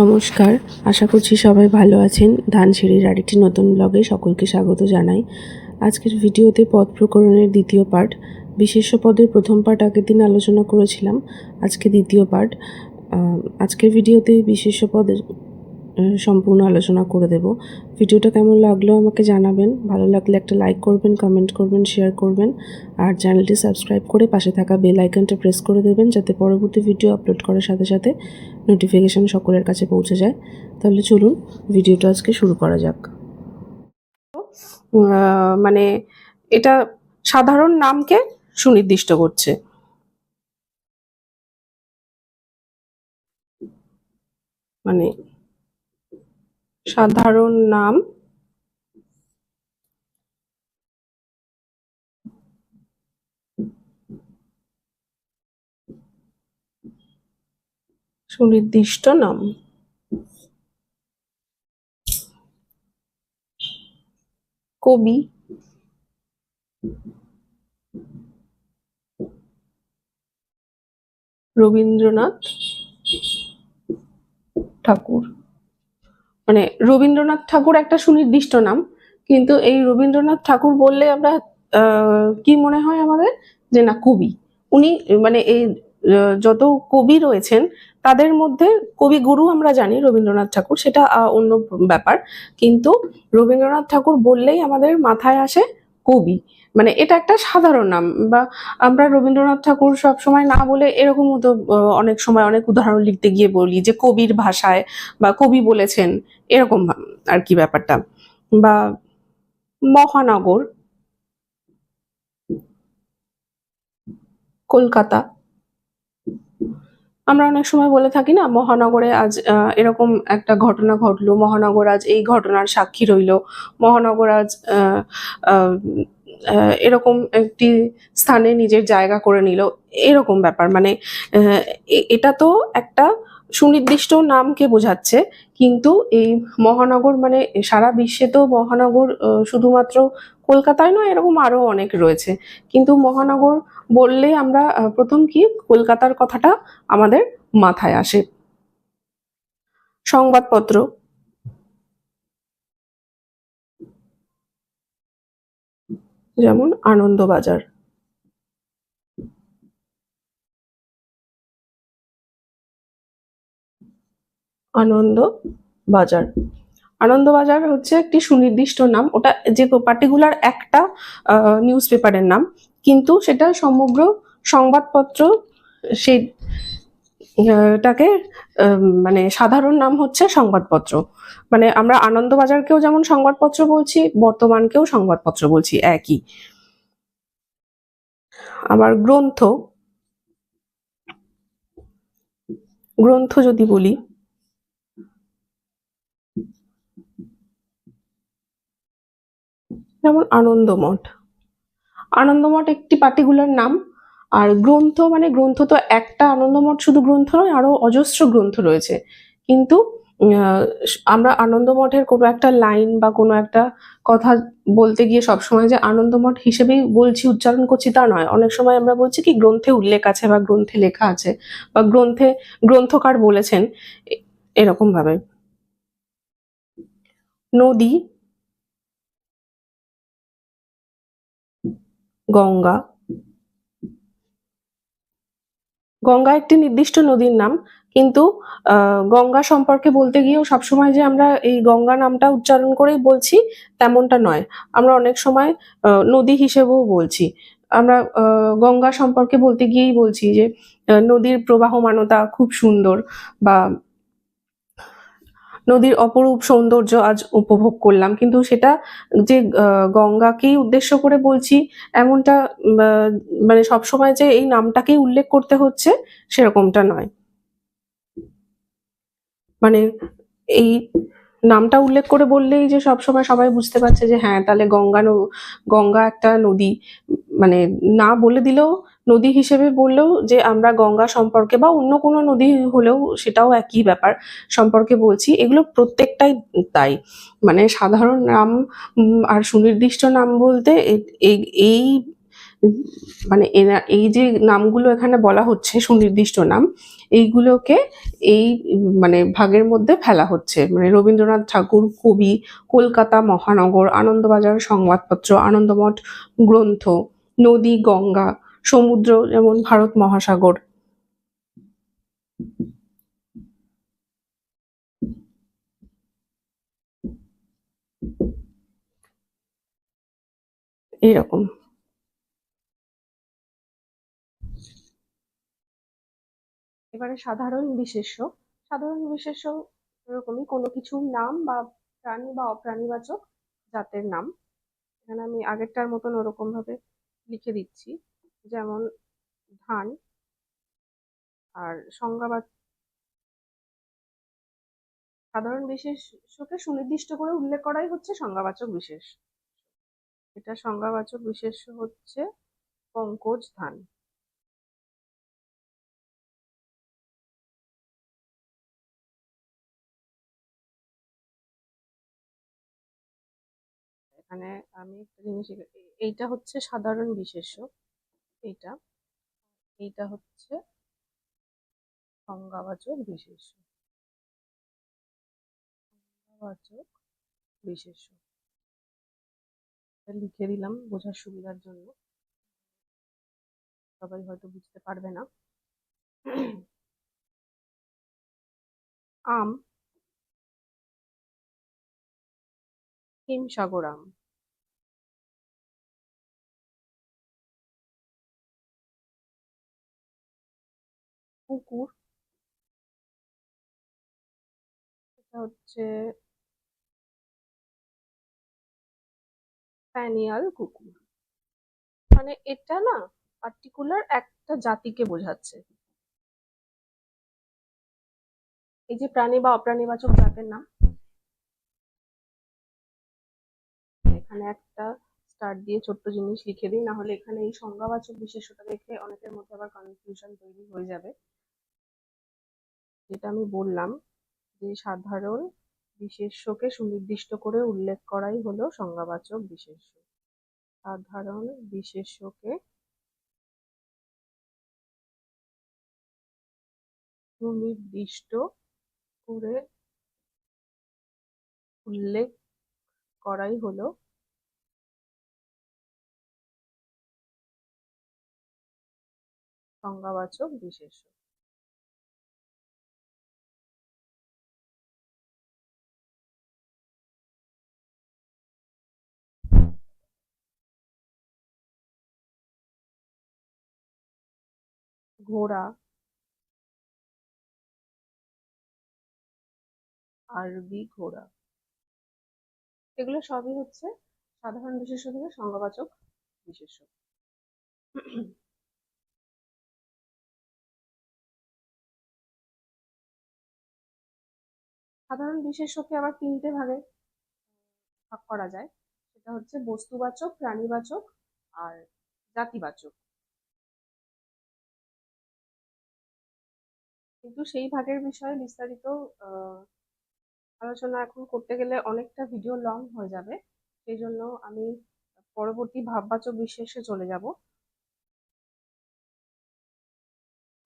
নমস্কার। আশা করছি সবাই ভালো আছেন। ধানসিঁড়ির আরেকটি নতুন ব্লগে সকলকে স্বাগত জানাই। আজকের ভিডিওতে পদ প্রকরণের দ্বিতীয় পার্ট বিশেষ্য পদের প্রথম পার্ট আগের দিন আলোচনা করেছিলাম। আজকে দ্বিতীয় পার্ট আজকের ভিডিওতে বিশেষ্য পদের সম্পূর্ণ আলোচনা করে দেব। ভিডিওটা কেমন লাগল আমাকে জানাবেন। ভালো লাগলে একটা লাইক করবেন কমেন্ট করবেন শেয়ার করবেন। আর চ্যানেলটি সাবস্ক্রাইব করে পাশে থাকা বেল আইকনটা প্রেস করে দেবেন যাতে পরবর্তী ভিডিও আপলোড করার সাথে সাথে নোটিফিকেশান সকলের কাছে পৌঁছে যায়। তাহলে চলুন ভিডিওটা আজকে শুরু করা যাক। মানে এটা সাধারণ নামকে সুনির্দিষ্ট করছে। মানে সাধারণ নাম। সুনির্দিষ্ট নাম। কবি। রবীন্দ্রনাথ ঠাকুর। মানে রবীন্দ্রনাথ ঠাকুর একটা সুনির্দিষ্ট নাম, কিন্তু এই রবীন্দ্রনাথ ঠাকুর বললে আমরা কি মনে হয় আমাদের? যে না, কবি। উনি মানে এই যত কবি রয়েছেন, তাদের মধ্যে কবিগুরু আমরা জানি, রবীন্দ্রনাথ ঠাকুর, সেটা অন্য ব্যাপার। কিন্তু রবীন্দ্রনাথ ঠাকুর বললেই আমাদের মাথায় আসে কবি। মানে এটা একটা সাধারণ নাম বা আমরা রবীন্দ্রনাথ ঠাকুর সব সময় না বলে এরকম তো অনেক সময় অনেক উদাহরণ লিখতে গিয়ে বলি যে কবির ভাষায় বা কবি বলেছেন এরকম আর কি ব্যাপারটা। বা মহানগর, কলকাতা। আমরা অনেক সময় বলে থাকি না, মহানগরে আজ এরকম একটা ঘটনা ঘটলো, মহানগর আজ এই ঘটনার সাক্ষী রইল, মহানগর আজ এরকম একটি স্থানে নিজের জায়গা করে নিল। এরকম ব্যাপার। মানে এটা তো একটা সুনির্দিষ্ট নামকে বোঝাচ্ছে। কিন্তু এই মহানগর মানে সারা বিশ্বে তো মহানগর শুধুমাত্র কলকাতায় নয়, এরকম আরও অনেক রয়েছে। কিন্তু মহানগর বললে আমরা প্রথম কি, কলকাতার কথাটা আমাদের মাথায় আসে। সংবাদপত্র যেমন আনন্দবাজার আনন্দ বাজার। আনন্দবাজার হচ্ছে একটি সুনির্দিষ্ট নাম। ওটা যে পার্টিকুলার একটা নিউজ পেপারের নাম। কিন্তু সেটা সমগ্র সংবাদপত্র সেই আহ, টাকে মানে সাধারণ নাম হচ্ছে সংবাদপত্র। মানে আমরা আনন্দবাজারকেও যেমন সংবাদপত্র বলছি বর্তমানকেও সংবাদপত্র বলছি একই। আবার গ্রন্থ। গ্রন্থ যদি বলি। যেমন আনন্দমঠ। আনন্দমঠ একটি পার্টিকুলার নাম। আর গ্রন্থ মানে গ্রন্থ তো একটা আনন্দমঠ শুধু গ্রন্থ নয় আরও অজস্র গ্রন্থ রয়েছে। কিন্তু আমরা আনন্দমঠের কোনো একটা লাইন বা কোনো একটা কথা বলতে গিয়ে সবসময় যে আনন্দমঠ হিসেবেই বলছি, উচ্চারণ করছি তা নয়। অনেক সময় আমরা বলছি কি, গ্রন্থে উল্লেখ আছে বা গ্রন্থে লেখা আছে বা গ্রন্থে, গ্রন্থকার বলেছেন, এ- এরকম ভাবে। নদী, গঙ্গা গঙ্গা একটি নির্দিষ্ট নদীর নাম, কিন্তু গঙ্গা সম্পর্কে বলতে গিয়েও সবসময় যে আমরা এই গঙ্গা নামটা উচ্চারণ করেই বলছি তেমনটা নয়। আমরা অনেক সময় নদী হিসেবেও বলছি। আমরা গঙ্গা সম্পর্কে বলতে গিয়েই বলছি যে নদীর প্রবাহমানতা খুব সুন্দর বা নদীর অপরূপ সৌন্দর্য আজ উপভোগ করলাম। কিন্তু সেটা যে গঙ্গাকেই উদ্দেশ্য করে বলছি, এমনটা মানে সবসময় যে এই নামটাকেই উল্লেখ করতে হচ্ছে, সেরকমটা নয়। মানে এই নামটা উল্লেখ করে বললেই যে সবসময় সবাই বুঝতে পারছে যে হ্যাঁ তাহলে গঙ্গা গঙ্গা একটা নদী মানে না বলে দিলেও নদী হিসেবে বললেও যে আমরা গঙ্গা সম্পর্কে বা অন্য কোনো নদী হলেও সেটাও একই ব্যাপার সম্পর্কে বলছি। এগুলো প্রত্যেকটাই তাই। মানে সাধারণ নাম আর সুনির্দিষ্ট নাম বলতে এই মানে এই যে নামগুলো এখানে বলা হচ্ছে, সুনির্দিষ্ট নাম, এইগুলোকে এই মানে ভাগের মধ্যে ফেলা হচ্ছে। মানে রবীন্দ্রনাথ ঠাকুর, কবি, কলকাতা মহানগর, আনন্দবাজার সংবাদপত্র, আনন্দমঠ গ্রন্থ, নদী, গঙ্গা সমুদ্র যেমন ভারত মহাসাগর। এরকম এবারে সাধারণ বিশেষ্য। সাধারণ বিশেষ্য এরকমই কোনো কিছুর নাম বা প্রাণী বা অপ্রাণীবাচক জাতের নাম। এখানে আমি আগেরটার মতন ওরকম ভাবে লিখে দিচ্ছি। যেমন ধান আর সংজ্ঞাবাচক সাধারণ বিশেষ্যকে সুনির্দিষ্ট করে উল্লেখ করাই হচ্ছে সংজ্ঞাবাচক বিশেষ এটা সংজ্ঞাবাচক বিশেষ হচ্ছে পঙ্কজ ধান। এখানে আমি একটা জিনিস এইটা হচ্ছে সাধারণ বিশেষ্য এইটা এইটা হচ্ছে সংজ্ঞাবাচক বিশেষ্য সংজ্ঞাবাচক লিখে দিলাম বোঝার সুবিধার জন্য। সবাই হয়তো বুঝতে পারবে না। আম, হিমসাগর আম। কুকুর এটা হচ্ছে স্প্যানিয়াল কুকুর। মানে এটা না পার্টিকুলার একটা জাতিকে বোঝাচ্ছে। এই যে প্রাণী বা অপ্রাণীবাচক জাতের নাম। এখানে একটা স্টার দিয়ে ছোট্ট জিনিস লিখে দিই না হলে এখানে এই সংজ্ঞাবাচক বিশেষ্যটা দেখে অনেকের মধ্যে আবার কনফিউশন তৈরি হয়ে যাবে। যেটা আমি বললাম যে সাধারণ বিশেষ্যকে সুনির্দিষ্ট করে উল্লেখ করাই হলো সংজ্ঞাবাচক বিশেষ্য সাধারণ বিশেষ্যকে সুনির্দিষ্ট করে উল্লেখ করাই হলো সংজ্ঞাবাচক বিশেষ্য ঘোড়া। আরবি ঘোড়া। এগুলো সবই হচ্ছে সাধারণ বিশেষ্য থেকে সংজ্ঞাবাচক বিশেষ্য সাধারণ বিশেষ্যকে আবার তিনটে ভাগে ভাগ করা যায়। সেটা হচ্ছে বস্তুবাচক, প্রাণীবাচক আর জাতিবাচক। কিন্তু সেই ভাগের বিষয়ে বিস্তারিত আলোচনা এখন করতে গেলে অনেকটা ভিডিও লং হয়ে যাবে। সেই জন্য আমি পরবর্তী ভাববাচক বিশেষে চলে যাব।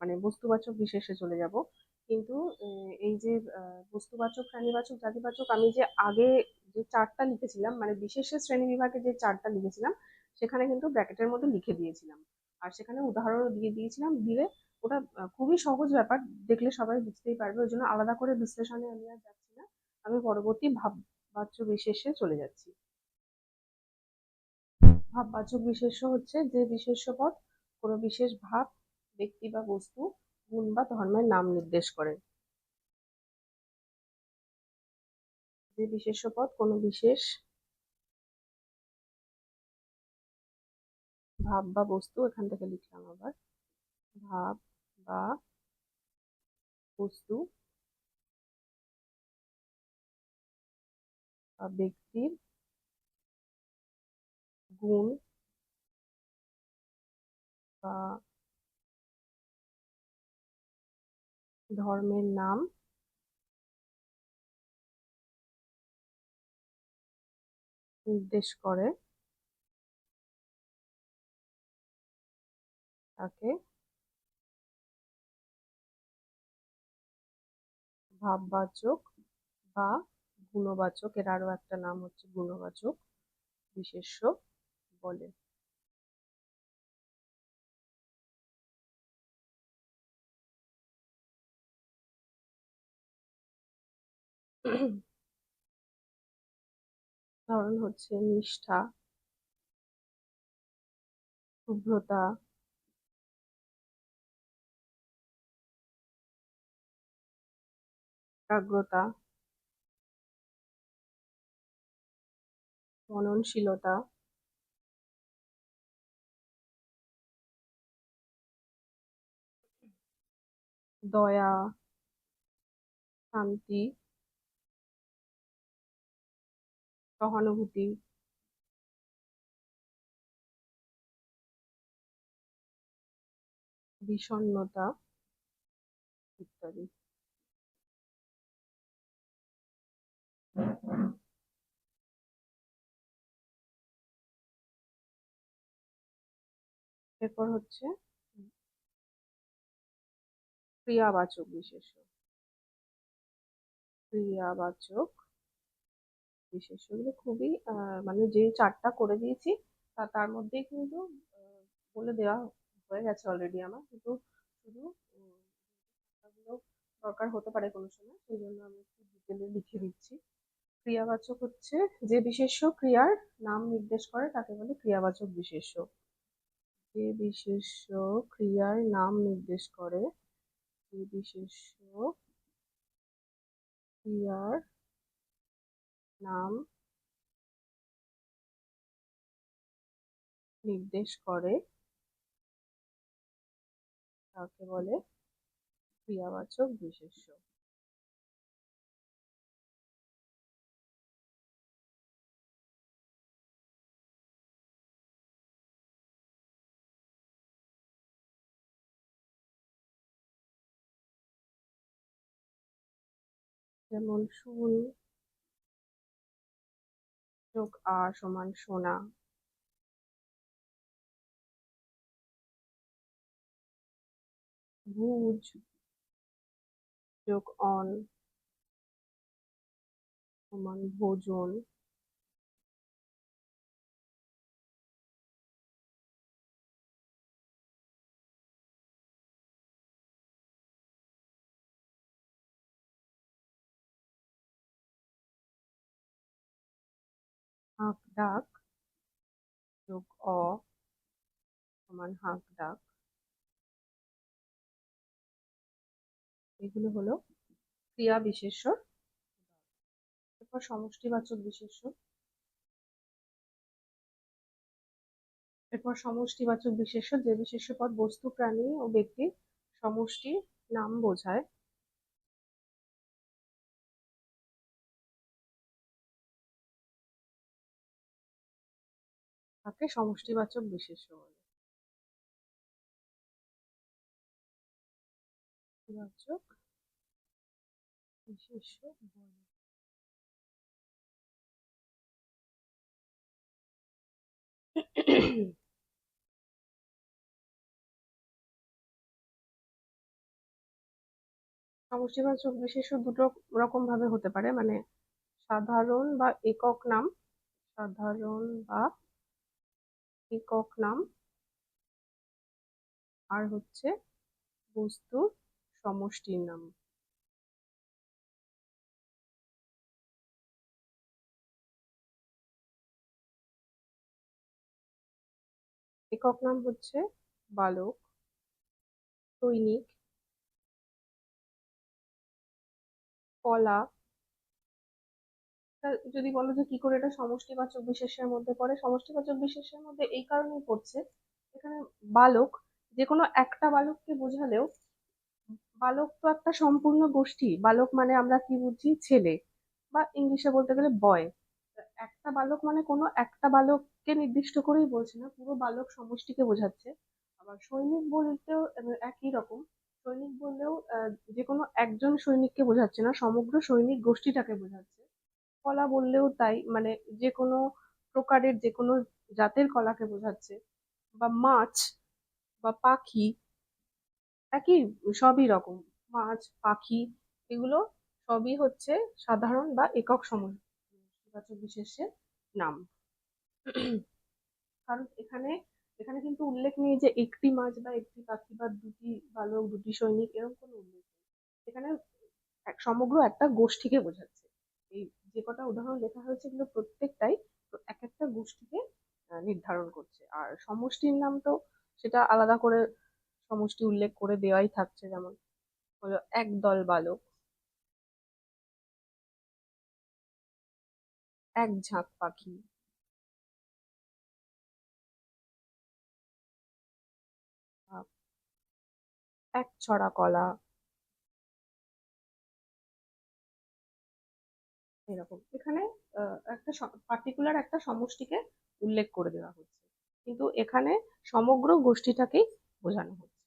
মানে বস্তুবাচক বিশেষে চলে যাব। কিন্তু এই যে বস্তুবাচক প্রাণীবাচক জাতিবাচক, আমি যে আগে যে চারটা লিখেছিলাম মানে বিশেষের শ্রেণি বিভাগে যে চারটা লিখেছিলাম, সেখানে কিন্তু ব্র্যাকেটের মধ্যে লিখে দিয়েছিলাম। আর সেখানে উদাহরণও দিয়ে দিয়েছিলাম দিলে ওটা খুবই সহজ ব্যাপার। দেখলে সবাই বুঝতেই পারবে। ওই জন্য আলাদা করে বিশ্লেষণে আমি আর যাচ্ছি না। আমি পরবর্তী ভাববাচ্য বিশেষে চলে যাচ্ছি। ভাববাচক বিশেষ্য হচ্ছে যে বিশেষ্য পদ কোনো বিশেষ ভাব, ব্যক্তি বা বস্তু, গুণ বা ধর্মের নাম নির্দেশ করে। যে বিশেষ্য পদ কোনো বিশেষ ভাব বা বস্তু, এখান থেকে লিখলাম আবার, ভাব বা বস্তু বা ব্যক্তির গুণ বা ধর্মের নাম নির্দেশ করে তাকে ভাববাচক বা গুণবাচক, এর আরও একটা নাম হচ্ছে গুণবাচক বিশেষ্য বলে। ধরন হচ্ছে নিষ্ঠা শুভ্রতা একাগ্রতা মননশীলতা দয়া শান্তি সহানুভূতি বিষণ্ণতা ইত্যাদি। এরপর হচ্ছে ক্রিয়াবাচক বিশেষ্য ক্রিয়াবাচক বিশেষ্যগুলো খুবই মানে যে চারটা করে দিয়েছি তার মধ্যেই কিন্তু বলে দেওয়া হয়ে গেছে অলরেডি আমার। কিন্তু শুধু দরকার হতে পারে কোনো সময়, সেই জন্য আমি একটু ডিটেলে লিখে দিচ্ছি। ক্রিয়াবাচক হচ্ছে যে বিশেষ্য ক্রিয়ার নাম নির্দেশ করে, তাকে বলে ক্রিয়াবাচক বিশেষ্য। যে বিশেষ্য ক্রিয়ার নাম নির্দেশ করে, যে বিশেষ্য ক্রিয়ার নাম নির্দেশ করে, তাকে বলে ক্রিয়াবাচক বিশেষ্য। যেমন শুন যোগ আ সমান সোনা। ভুজ যোগ অন সমান ভোজন। হাঁক ডাক, যোগ অ সমান হাঁক ডাক। এগুলো হলো ক্রিয়া বিশেষ্য এরপর সমষ্টিবাচক বিশেষ্য এরপর সমষ্টিবাচক বিশেষ্য যে বিশেষ্য পদ বস্তু, প্রাণী ও ব্যক্তির সমষ্টি নাম বোঝায়। তাকে সমষ্টিবাচক বলে সমষ্টিবাচক বিশেষ্য বলে সমষ্টিবাচক বিশেষ্য দুটো রকম ভাবে হতে পারে মানে সাধারণ বা একক নাম, সাধারণ বা একক নাম। আর হচ্ছে বস্তু সমষ্টির নাম। একক নাম হচ্ছে বালক সৈনিক কলা যদি বলো যে কি করে এটা সমষ্টিবাচক বিশেষের মধ্যে পড়ে? সমষ্টিবাচক বিশেষের মধ্যে এই কারণেই পড়ছে, এখানে বালক যে কোনো একটা বালককে বোঝালেও বালক তো একটা সম্পূর্ণ গোষ্ঠী। বালক মানে আমরা কি বুঝি? ছেলে বা ইংলিশে বলতে গেলে বয় একটা বালক মানে কোনো একটা বালককে নির্দিষ্ট করেই বলছে না, পুরো বালক সমষ্টিকে বোঝাচ্ছে। আবার সৈনিক বলতেও একই রকম। সৈনিক বললেও যে কোনো একজন সৈনিককে বোঝাচ্ছে না, সমগ্র সৈনিক গোষ্ঠীটাকে বোঝাচ্ছে। কলা বললেও তাই মানে যে কোনো প্রকারের যে কোনো জাতের কলাকে বোঝাচ্ছে। বা মাছ বা পাখি, একই, সবই রকম। মাছ, পাখি, এগুলো সবই হচ্ছে সাধারণ বা একক সমষ্টিবাচক বিশেষ্যের নাম। কারণ এখানে এখানে কিন্তু উল্লেখ নেই যে একটি মাছ বা একটি পাখি বা দুটি বালক, দুটি সৈনিক, এরকম কোনো উল্লেখ নেই। এখানে সমগ্র একটা গোষ্ঠীকে বোঝাচ্ছে। এই যে কটা উদাহরণ লেখা হয়েছে এগুলো প্রত্যেকটাই এক একটা গোষ্ঠীকে নির্ধারণ করছে। আর সমষ্টির নাম তো সেটা আলাদা করে সমষ্টি উল্লেখ করে দেওয়াই থাকছে, যেমন হলো একদল বালক, এক ঝাঁক পাখি এক ছড়া কলা এরকম। এখানে একটা পার্টিকুলার একটা সমষ্টিকে উল্লেখ করে দেওয়া হচ্ছে। কিন্তু এখানে সমগ্র গোষ্ঠীটাকেই বোঝানো হচ্ছে।